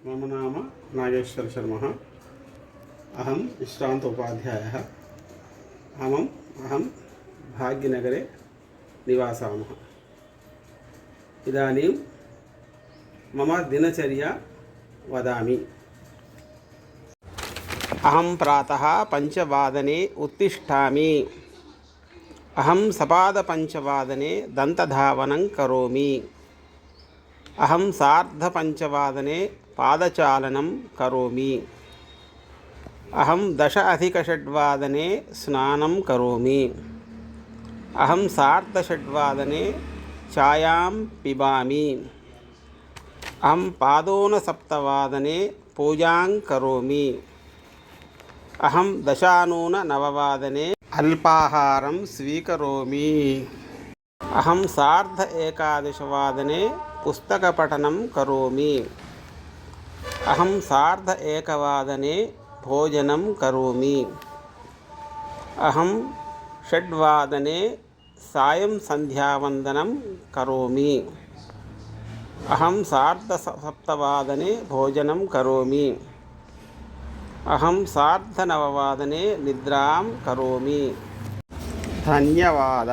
మమ నామ నాగేశ్వర శర్మ అహం విశ్రాంత ఉపాధ్యాయ అమం అహం భాగ్యనగరే నివాసామహ ఇదానీం మమ దినచర్య వదామి అహం ప్రాత పంచవాదనే ఉత్తిష్టామి అహం సపాదపంచవాదనే దంతధావనం కరోమి అహం సార్ధపంచవాదనే పాదచాలనం కరోమి. అహం దశ అధికషడ్వాదనే స్నానం కరోమి. అహం సార్ధషడ్వాదనే ఛాయాం పిబామి. అహం పాదోన పాదోనసప్తవాదనే పూజాం కరోమి. అహం దశానూన నవవాదనే అల్పాహారం స్వీకరోమి. అహం సార్ధ ఏకాదశవాదనే పుస్తకపఠనం కరోమి. అహం సార్ధ ఏకవాదనే భోజనం కరోమి. అహం షడ్వాదనే సాయం సంధ్యావందనం కరోమి. అహం సార్ధ సప్తవాదనే భోజనం కరోమి. అహం సార్ధనవవాదనే నిద్రాం కరోమి. ధన్యవాద.